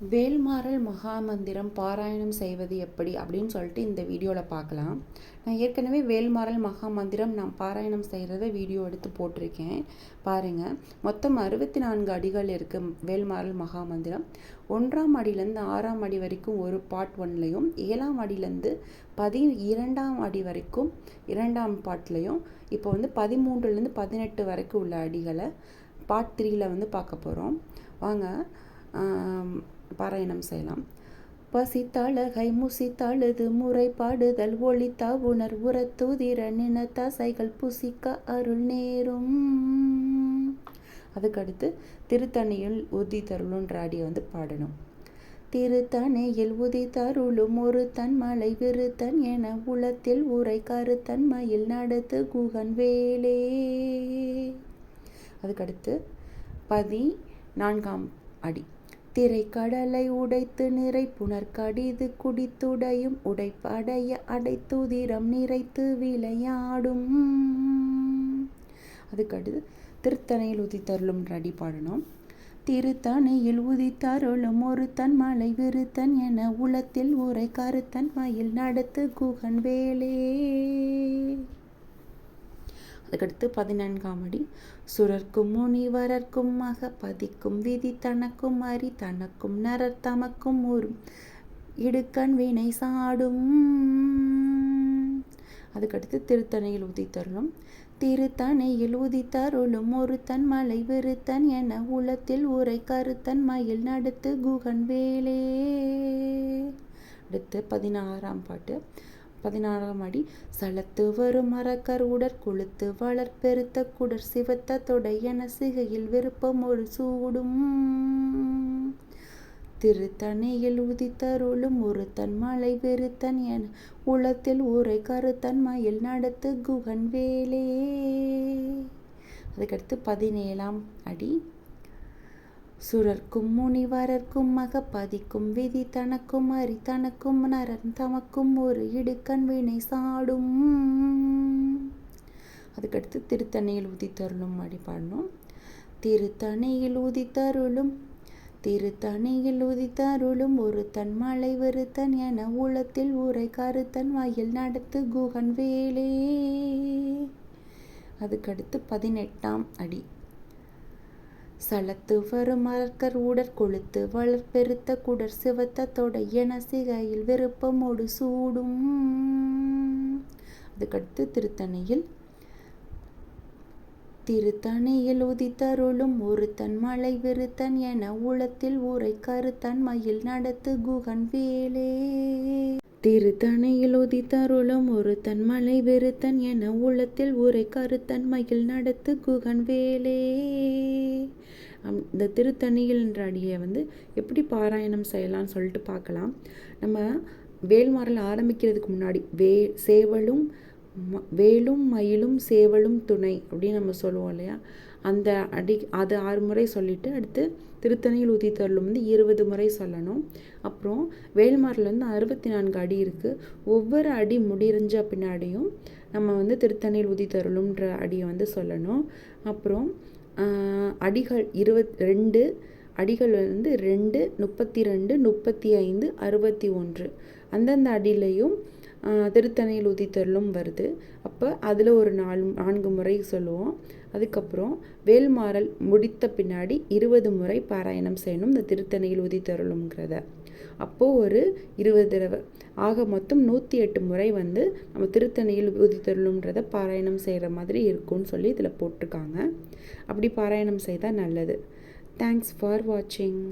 வேல்மாறல் மகாமந்திரம் பாராயணம் செய்வது எப்படி அப்படின்னு சொல்லிட்டு இந்த வீடியோவில் பார்க்கலாம். நான் ஏற்கனவே வேல்மாறல் மகாமந்திரம் நான் பாராயணம் செய்கிறத வீடியோ எடுத்து போட்டிருக்கேன். பாருங்கள் மொத்தம் அறுபத்தி நான்கு அடிகள் இருக்குது வேல்மாறல் மகாமந்திரம். ஒன்றாம் அடியிலேருந்து ஆறாம் அடி வரைக்கும் ஒரு பாட் ஒன்லையும் ஏழாம் அடியிலேருந்து பதி இரண்டாம் அடி வரைக்கும் இரண்டாம் பாட்லையும் இப்போ வந்து பதிமூன்றுலேருந்து பதினெட்டு வரைக்கும் உள்ள அடிகளை பாட் த்ரீயில் வந்து பார்க்க போகிறோம் வாங்க பாராயணம் செய்யலாம். பசித்தழகை முசித்தழுது முறைப்பாடுதல் ஒளித்தா உணர் உரத்துதிர நின புசிக்க அருள் நேரும். அதுக்கடுத்து திருத்தணியில் உதித்தருளுன்ற அடியை வந்து பாடணும். திருத்தணையில் உதித்தருளும் ஒரு தன் மலை விருத்தன் என உளத்தில் உரை கருத்தன்மையில் நடத்து குகன் வேலே. அதுக்கடுத்து பதி நான்காம் அடி. திரைக்கடலை உடைத்து நிறை புனர்கடிது குடித்துடையும் உடைப்படைய அடைத்துதிரம் நிறைத்து விளையாடும். அதுக்கடுத்து திருத்தணையில் உதித்தருளும் அடி பாடணும். திருத்தணையில் உதித்தருளும் ஒரு தன் மலை விருத்தன் என உளத்தில் உரை கருத்தன் மயில் நடத்து குகன் வேலே. அதுக்கடுத்து பதினான்காம் அடி. சுரர்க்கும் முனிவரர்க்கும் மக பதிக்கும் விதி தனக்கும் அறி தனக்கும் நரர் தமக்கும் ஒரு இடுக்கண் வினை சாடும். அதுக்கடுத்து திருத்தணையில் உதித்தருளும். திருத்தணையில் உதித்தருளும் ஒரு தன் மலை விருத்தன் என உளத்தில் உரை கருத்தன் மயில் நடத்து குகன் வேலே. அடுத்து பதினாறாம் பாட்டு. பதினாறாம் அடி. சலத்து வரும் மரக்கர் உடற் கொளுத்து வளர்ப்பெருத்த குடர் சிவத்த தொடையன சிகையில் விருப்பம் ஒரு சூடும். திருத்தணையில் உதித்தருளும் ஒரு தன் மலை வெறுத்தன் என உளத்தில் ஊரை கருத்தன் மயில் நடத்து குகன் வேலே. அதுக்கடுத்து பதினேழாம் அடி. சுரர்க்கும் முனிவரர்க்கும் மகப்பதிக்கும் விதி தனக்கும் அரி தனக்கும் நரன் தமக்கும் ஒரு இடுக்கண் வினை சாடும். அதுக்கடுத்து திருத்தணையில் உதித்தருளும் அடி பாடணும் திருத்தணையில் உதித்தருளும் திருத்தணையில் உதித்தருளும் ஒரு தன் மலை வருத்தன் என உளத்தில் உரை கருத்தன் வயல் நடத்து குகன் வேலே. அதுக்கடுத்து பதினெட்டாம் அடி. சலத்து வரும் மலர்கர் உடற் கொழுத்து வளர்பெருத்த குடர் சிவத்த தொடை என சிகையில் விருப்பமோடு சூடும். அதுக்கடுத்து திருத்தணியில். திருத்தணியில் உதித்தருளும் ஒரு தன் மலை விருத்தன் என உளத்தில் ஊரை கருத்தன் மயில் நடத்து குகன் வேலே. திருத்தணையில் உதித்தருளும் ஒரு தன் மலை வெறுத்தன் என உள்ளத்தில் உரை கருத்தன் மயில் நடத்து குகன் வேலே. இந்த திருத்தணியில் என்ற அடியை வந்து எப்படி பாராயணம் செய்யலாம்னு சொல்லிட்டு பார்க்கலாம். நம்ம வேல்மாறல் ஆரம்பிக்கிறதுக்கு முன்னாடி வே சேவலும் வேலும் மயிலும் சேவலும் துணை அப்படின்னு நம்ம சொல்லுவோம் இல்லையா? அந்த அடி அது ஆறு முறை சொல்லிவிட்டு அடுத்து திருத்தணியில் உதித்தருளும் வந்து இருபது முறை சொல்லணும். அப்புறம் வேல்மாரில் வந்து அறுபத்தி நான்கு அடி இருக்குது ஒவ்வொரு அடி முடிஞ்ச பின்னாடியும் நம்ம வந்து திருத்தணியில் உதித்தருளும்ன்ற அடியை வந்து சொல்லணும். அப்புறம் அடிகள் இருபத் ரெண்டு அடிகள் வந்து ரெண்டு முப்பத்தி ரெண்டு முப்பத்தி ஐந்து அறுபத்தி ஒன்று. அந்தந்த அடியிலையும் திருத்தணியில் உதித்தருளும் வருது. அப்போ அதில் ஒரு நாலு நான்கு முறை சொல்லுவோம். அதுக்கப்புறம் வேல்மாறல் முடித்த பின்னாடி இருபது முறை பாராயணம் செய்யணும் இந்த திருத்தணியில் உதித்தருளுங்கிறத அப்போது ஒரு இருபது தடவை. ஆக மொத்தம் நூற்றி எட்டு முறை வந்து நம்ம திருத்தணியில் உதித்தருளுன்றத பாராயணம் செய்கிற மாதிரி இருக்கும்னு சொல்லி இதில் போட்டிருக்காங்க. அப்படி பாராயணம் செய்தால் நல்லது. தேங்க்ஸ் ஃபார் வாட்சிங்